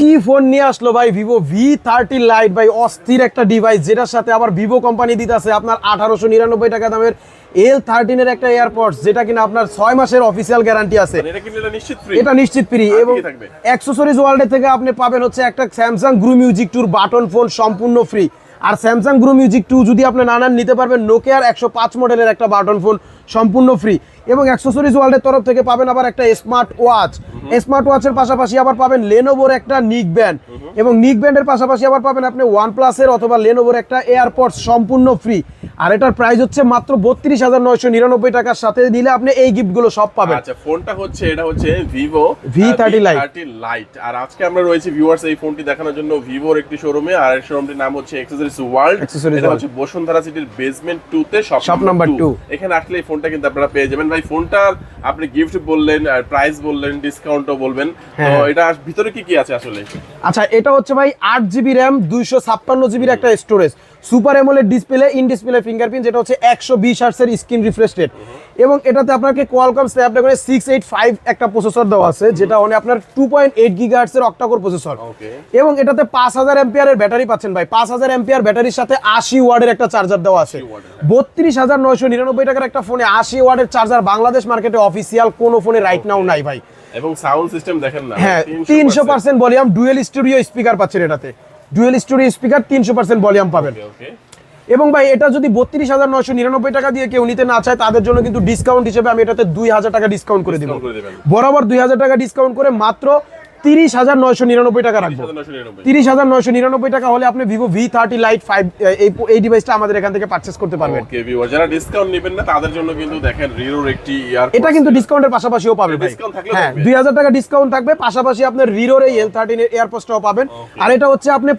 কি ফোন নিয়ে আসলো ভাই? ভিভো ভি থার্টি লাইট ভাই অস্থির একটা ডিভাইস যেটার সাথে আবার ভিভো কোম্পানি দিতেছে আপনার আঠারোশো নিরানব্বই টাকা দামের এল থার্টিনের একটা এয়ারপডস যেটা কিনা আপনার ছয় মাসের অফিসিয়াল গ্যারান্টি আছে। মানে এটা নিশ্চিত ফ্রি এবং? অ্যাক্সেসরিজ ওয়ার্ল্ডে থেকে আপনি পাবেন হচ্ছে একটা Samsung Guru music two button phone সম্পূর্ণ ফ্রি আর স্যামসাং গ্রু মিউজিক টু যদি আপনি নানান নিতে পারবেন নোকিয়ার একশো পাঁচ মডেলের একটা বাটন ফোন সম্পূর্ণ ফ্রি এবং অ্যাক্সেসরিজ ওয়ার্ল্ডের তরফ থেকে পাবেন আবার একটা স্মার্ট ওয়াচ স্মার্ট ওয়াচের পাশাপাশি আবার পাবেন লেনোভোর একটা নিক ব্যান্ড এবং নিক ব্যান্ডের পাশাপাশি আবার পাবেন আপনি ওয়ান প্লাসের অথবা লেনোভোর একটা এয়ারপডস সম্পূর্ণ ফ্রি আর এটার প্রাইস হচ্ছে মাত্র বত্রিশ হাজার নয়শো নিরানব্বই টাকার সাথে নিলে আপনি এই গিফটগুলো সব পাবেন। আচ্ছা ফোনটা হচ্ছে এটা হচ্ছে Vivo V30 Lite। Thirty lite আর আজকে আমরা রয়েছি ভিউয়ার্স এই ফোনটি দেখানোর জন্য ভিভোর একটি শোরুমে আর এই শোরুমটির নাম হচ্ছে অ্যাক্সেসরিজ ওয়ার্ল্ড এটা হচ্ছে বসুন্ধরা সিটির বেসমেন্ট টু তে শপ number two। এখানে আসলে এই ফোনটা কিন্তু আপনারা পেয়ে যাবেন। ভাই ফোনটার আপনি গিফট বললেন আর প্রাইস বললেন ডিসকাউন্টও বলবেন। তো হ্যাঁ। এটা ভিতরে কি কি আছে আসলে? আচ্ছা এটা হচ্ছে ভাই আট জিবি র্যাম দুইশো ছাপ্পান্ন জিবির একটা storage super AMOLED display in display fingerprint যেটা হচ্ছে একশো বিশ হার্সের স্ক্রিন রিফ্রেশ রেট এবং এটাতে আপনাকে কোয়ালকম স্ন্যাপড্রাগনের সিক্স এইট ফাইভ একটা প্রসেসর দেওয়া আছে যেটা মানে আপনার টু পয়েন্ট এইট গিগাহার্সের অক্টাকোর প্রসেসর এবং এটাতে পাঁচ হাজার এম্পিয়ারের ব্যাটারি পাচ্ছেন ভাই। পাঁচ হাজার এম্পিয়ার ব্যাটারির সাথে আশি ওয়ার্ডের একটা চার্জার দেওয়া আছে। বত্রিশ হাজার নয়শো নিরানব্বই টাকার একটা ফোনে আশি ওয়ার্ডের চার্জার বাংলাদেশ মার্কেটে অফিসিয়াল কোনো ফোনে রাইট নাও নাই ভাই। এবং সাউন্ড সিস্টেম দেখেন না হ্যাঁ তিনশো percent volume dual studio speaker পাচ্ছেন এটাতে। ডুয়েল স্টোরি স্পিকার তিনশো পার্সেন্ট ভলিউম পাবেন। এবং ভাই এটা যদি বত্রিশ হাজার নয়শো নিরানব্বই টাকা দিয়ে কেউ নিতে না চায় তাদের জন্য কিন্তু ডিসকাউন্ট হিসেবে আমি এটাতে দুই হাজার টাকা ডিসকাউন্ট করে দিব। বরাবর দুই হাজার টাকা ডিসকাউন্ট করে মাত্র তিরিশ হাজার নয়শো নিরানব্বই টাকা রাখব। তিরিশ হাজার নয়শো নিরানব্বই। টাকা হলে আপনি Vivo V thirty lite five এই ডিভাইসটা আমাদের এখান থেকে পারচেস করতে পারবেন। যারা ডিসকাউন্ট নেবেন না তাদের জন্য কিন্তু দেখেন রিরোর একটি এটা কিন্তু ডিসকাউন্টের পাশাপাশিও পাবে ভাই। হ্যাঁ দুই হাজার টাকা ডিসকাউন্ট থাকবে পাশাপাশি আপনার রিরোর এই এল থার্টিন এয়ারপোস্টটাও পাবেন। আর এটা হচ্ছে আপনি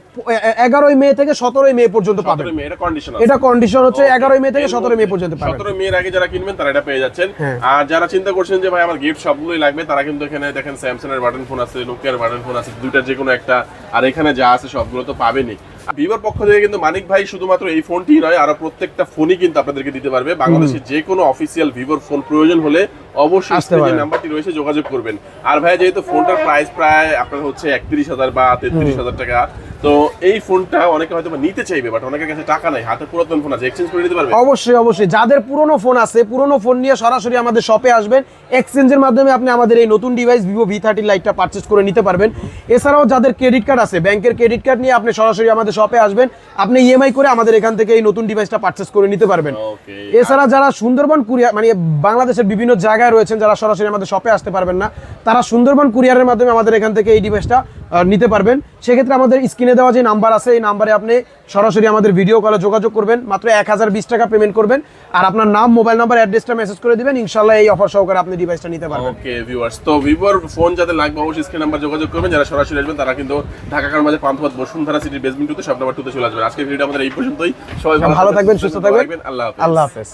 এগারোই মে থেকে সতেরোই মে পর্যন্ত পাবেন। এটা কন্ডিশন এটা কন্ডিশন হচ্ছে এগারোই মে থেকে সতেরোই মে পর্যন্ত পাবেন। সতেরো মেয়ের আগে যারা কিনবেন তারা এটা পেয়ে যাচ্ছেন। হ্যাঁ। আর যারা চিন্তা করছেন যে ভাই আমার গিফট সবগুলোই লাগবে তারা কিন্তু এখানে দেখেন স্যামসাং এর বাটন ফোন আছে নোকিয়ার বাটন ফোন আছে দুইটার যে কোনো একটা। আর এখানে যা আছে সবগুলো তো পাবেনই। ভিভোর পক্ষ থেকে কিন্তু মানিক ভাই শুধুমাত্র এই ফোনটি নয় আরও প্রত্যেকটা ফোনই কিন্তু আপনাদেরকে দিতে পারবে। বাংলাদেশের যে কোনো অফিসিয়াল ভিভোর ফোন প্রয়োজন হলে অবশ্যই যে নাম্বারটি রয়েছে যোগাযোগ করবেন। আর ভাই যেহেতু ফোনটার প্রাইস প্রায় আপনার হচ্ছে একত্রিশ হাজার বা তেত্রিশ হাজার টাকা তো এই ফোনটা অনেকে হয়তো নিতে চাইবে বাট অনেকের কাছে টাকা নাই হাতে পুরাতন ফোন আছে এক্সচেঞ্জ করে নিতে পারবে? অবশ্যই অবশ্যই। যাদের পুরনো ফোন আছে পুরনো ফোন নিয়ে সরাসরি আমাদের শপে আসবেন। এক্সচেঞ্জের মাধ্যমে আপনি আমাদের এই নতুন ডিভাইস ভিভো ভি থার্টি লাইটটা পারচেস করে নিতে পারবেন। এছাড়াও যাদের ক্রেডিট কার্ড আছে ব্যাংকের ক্রেডিট কার্ড নিয়ে আপনি সরাসরি আমাদের শপে আসবেন। আপনি ইএমআই করে আমাদের এখান থেকে এই নতুন ডিভাইসটা পারচেস করে নিতে পারবেন। এছাড়া যারা সুন্দরবন কুরিয়ার মানে বাংলাদেশের বিভিন্ন জায়গায় রয়েছেন যারা সরাসরি আমাদের শপে আসতে পারবেন না তারা সুন্দরবন কুরিয়ারের মাধ্যমে আমাদের এখান থেকে এই ডিভাইসটা নিতে পারবেন। সেক্ষেত্রে আমাদের স্ক্রিনে দেওয়া যে নাম্বার আছে এই নাম্বারে আপনি সরাসরি আমাদের ভিডিও কলে যোগাযোগ করবেন। মাত্র এক হাজার বিশ টাকা পেমেন্ট করবেন। আর আপনার নাম মোবাইল নাম্বার অ্যাড্রেসটা মেসেজ করে দিবেন। ইনশাল্লাহ এই অফার সহকারে আপনি ডিভাইসটা নিতে পারবেন। ওকে ভিউয়ার্স তো ভিভোর ফোন যাদের লাগবে অবশ্যই স্ক্রিন নাম্বার যোগাযোগ করবেন। যারা সরাসরি আসবেন তারা কিন্তু ঢাকা কার মাঝে পান্থপথ বসুন্ধরা সিটির বেসমেন্ট টুতে সব নাম্বার টুতে চলে আসবেন। আজকে ভিডিও আমাদের এই পর্যন্তই। সবাই ভালো থাকবেন সুস্থ থাকবেন। আল্লাহ হাফেজ। আল্লাহ হাফেজ।